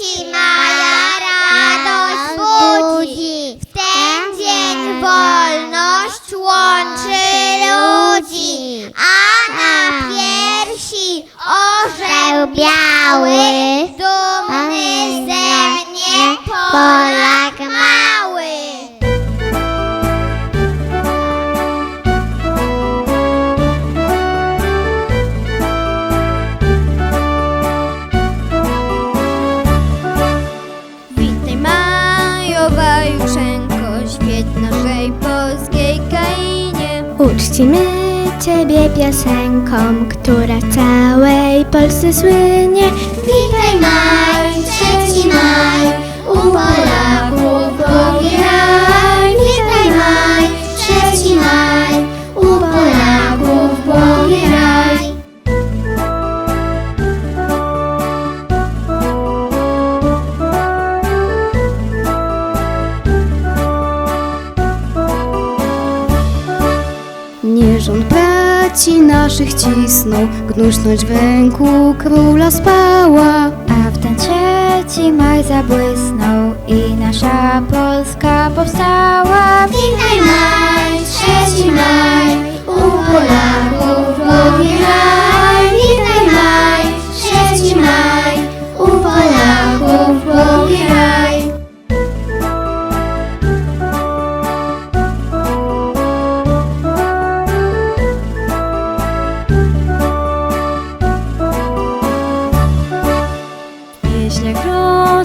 3 maja radość budzi. W ten dzień wolność łączy ludzi, a na piersi orzeł biały, polskiej krainie. Uczcimy Ciebie piosenką, która w całej Polsce słynie. Witaj maj, trzeci maj, Nie rząd braci naszych cisnął, gnuśność w ręku króla spała. A w ten trzeci maj zabłysnął i nasza Polska powstała. Witaj maj, trzeci maj, u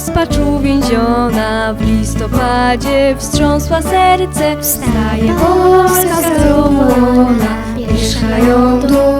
rozpacz uwięziona w listopadzie wstrząsła serce. Wstaje Polska zadowolona, Pierzchają dumni